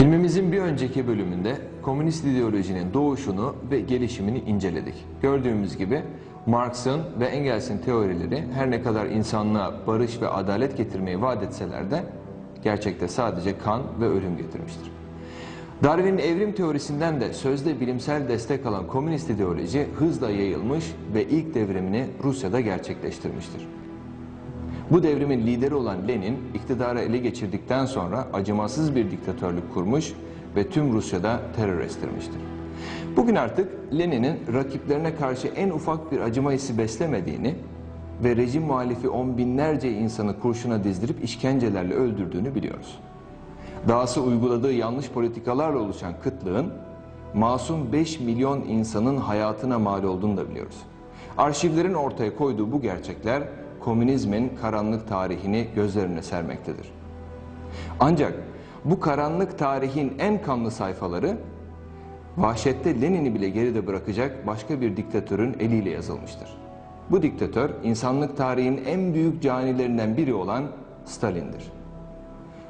Filmimizin bir önceki bölümünde komünist ideolojinin doğuşunu ve gelişimini inceledik. Gördüğümüz gibi Marx'ın ve Engels'in teorileri her ne kadar insanlığa barış ve adalet getirmeyi vaat etseler de gerçekte sadece kan ve ölüm getirmiştir. Darwin'in evrim teorisinden de sözde bilimsel destek alan komünist ideoloji hızla yayılmış ve ilk devrimini Rusya'da gerçekleştirmiştir. Bu devrimin lideri olan Lenin iktidarı ele geçirdikten sonra acımasız bir diktatörlük kurmuş ve tüm Rusya'da terör estirmiştir. Bugün artık Lenin'in rakiplerine karşı en ufak bir acıma hissi beslemediğini ve rejim muhalifi on binlerce insanı kurşuna dizdirip işkencelerle öldürdüğünü biliyoruz. Dahası uyguladığı yanlış politikalarla oluşan kıtlığın masum 5 milyon insanın hayatına mal olduğunu da biliyoruz. Arşivlerin ortaya koyduğu bu gerçekler komünizmin karanlık tarihini gözlerine sermektedir. Ancak bu karanlık tarihin en kanlı sayfaları vahşette Lenin'i bile geride bırakacak başka bir diktatörün eliyle yazılmıştır. Bu diktatör insanlık tarihinin en büyük canilerinden biri olan Stalin'dir.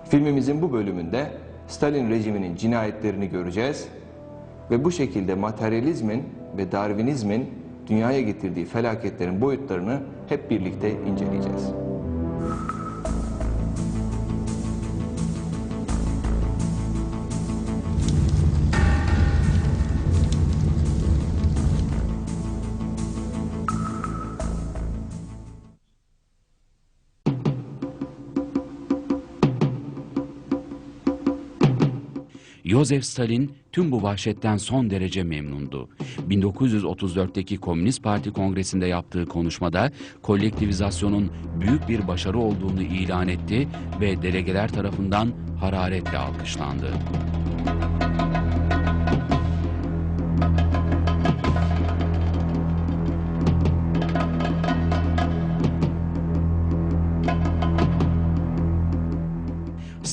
Filmimizin bu bölümünde Stalin rejiminin cinayetlerini göreceğiz ve bu şekilde materyalizmin ve Darwinizmin dünyaya getirdiği felaketlerin boyutlarını hep birlikte inceleyeceğiz. Yosef Stalin tüm bu vahşetten son derece memnundu. 1934'teki Komünist Parti Kongresi'nde yaptığı konuşmada kolektivizasyonun büyük bir başarı olduğunu ilan etti ve delegeler tarafından hararetle alkışlandı.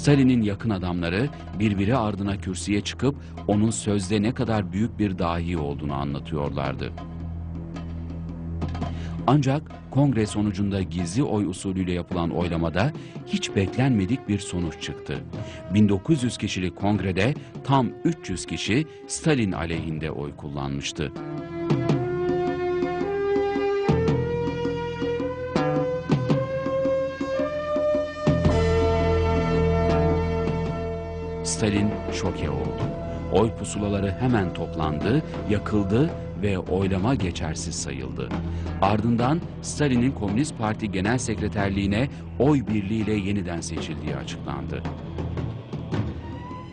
Stalin'in yakın adamları birbiri ardına kürsüye çıkıp onun sözde ne kadar büyük bir dahi olduğunu anlatıyorlardı. Ancak kongre sonucunda gizli oy usulüyle yapılan oylamada hiç beklenmedik bir sonuç çıktı. 1900 kişilik kongrede tam 300 kişi Stalin aleyhinde oy kullanmıştı. Stalin şoke oldu. Oy pusulaları hemen toplandı, yakıldı ve oylama geçersiz sayıldı. Ardından Stalin'in Komünist Parti Genel Sekreterliğine oy birliğiyle yeniden seçildiği açıklandı.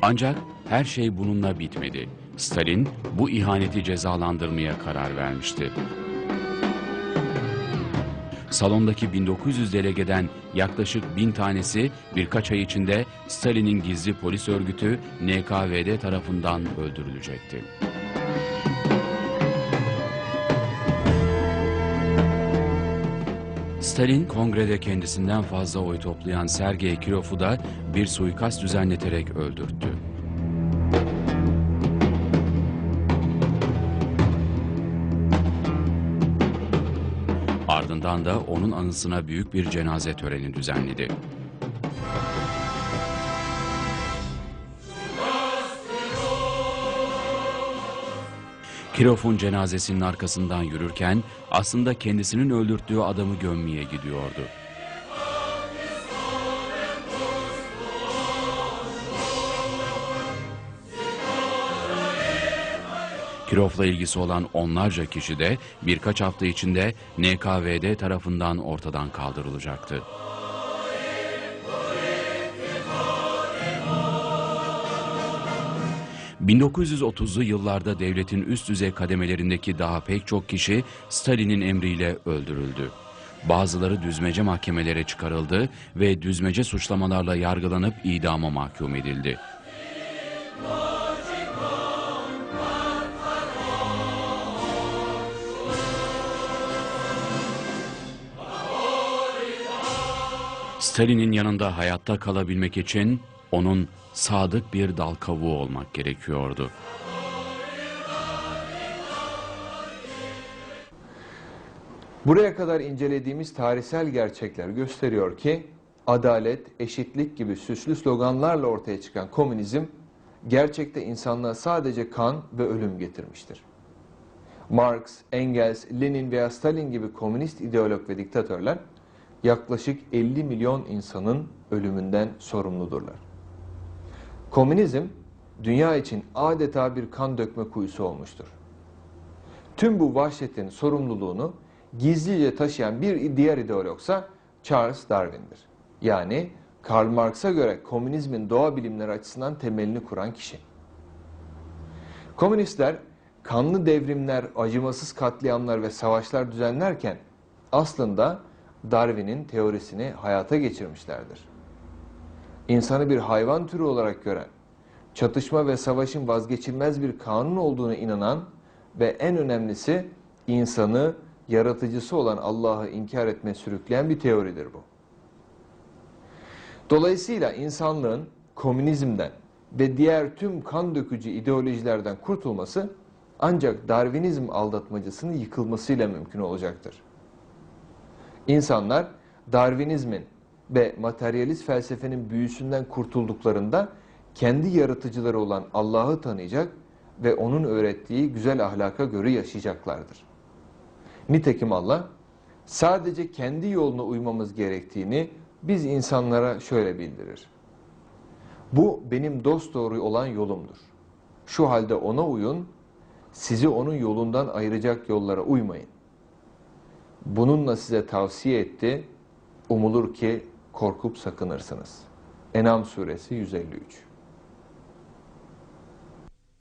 Ancak her şey bununla bitmedi. Stalin bu ihaneti cezalandırmaya karar vermişti. Salondaki 1900 delegeden yaklaşık 1000 tanesi birkaç ay içinde Stalin'in gizli polis örgütü NKVD tarafından öldürülecekti. Stalin kongrede kendisinden fazla oy toplayan Sergey Kirov'u da bir suikast düzenleterek öldürttü. Ardından da onun anısına büyük bir cenaze töreni düzenledi. Kirov'un cenazesinin arkasından yürürken aslında kendisinin öldürttüğü adamı gömmeye gidiyordu. Kirov'la ilgisi olan onlarca kişi de birkaç hafta içinde NKVD tarafından ortadan kaldırılacaktı. ...1930'lu yıllarda devletin üst düzey kademelerindeki daha pek çok kişi Stalin'in emriyle öldürüldü. Bazıları düzmece mahkemelere çıkarıldı ve düzmece suçlamalarla yargılanıp idama mahkum edildi. Stalin'in yanında hayatta kalabilmek için onun sadık bir dal kavuğu olmak gerekiyordu. Buraya kadar incelediğimiz tarihsel gerçekler gösteriyor ki adalet, eşitlik gibi süslü sloganlarla ortaya çıkan komünizm gerçekte insanlığa sadece kan ve ölüm getirmiştir. Marx, Engels, Lenin veya Stalin gibi komünist ideolog ve diktatörler yaklaşık 50 milyon insanın ölümünden sorumludurlar. Komünizm dünya için adeta bir kan dökme kuyusu olmuştur. Tüm bu vahşetin sorumluluğunu gizlice taşıyan bir diğer ideologsa Charles Darwin'dir. Yani Karl Marx'a göre komünizmin doğa bilimleri açısından temelini kuran kişi. Komünistler kanlı devrimler, acımasız katliamlar ve savaşlar düzenlerken aslında Darwin'in teorisini hayata geçirmişlerdir. İnsanı bir hayvan türü olarak gören, çatışma ve savaşın vazgeçilmez bir kanun olduğunu inanan ve en önemlisi insanı yaratıcısı olan Allah'ı inkar etmeye sürükleyen bir teoridir bu. Dolayısıyla insanlığın komünizmden ve diğer tüm kan dökücü ideolojilerden kurtulması ancak Darwinizm aldatmacısının yıkılmasıyla mümkün olacaktır. İnsanlar Darwinizmin ve materyalist felsefenin büyüsünden kurtulduklarında kendi yaratıcıları olan Allah'ı tanıyacak ve onun öğrettiği güzel ahlaka göre yaşayacaklardır. Nitekim Allah sadece kendi yoluna uymamız gerektiğini biz insanlara şöyle bildirir. Bu benim dosdoğru olan yolumdur. Şu halde ona uyun, sizi onun yolundan ayıracak yollara uymayın. Bununla size tavsiye etti, umulur ki korkup sakınırsınız. Enam suresi 153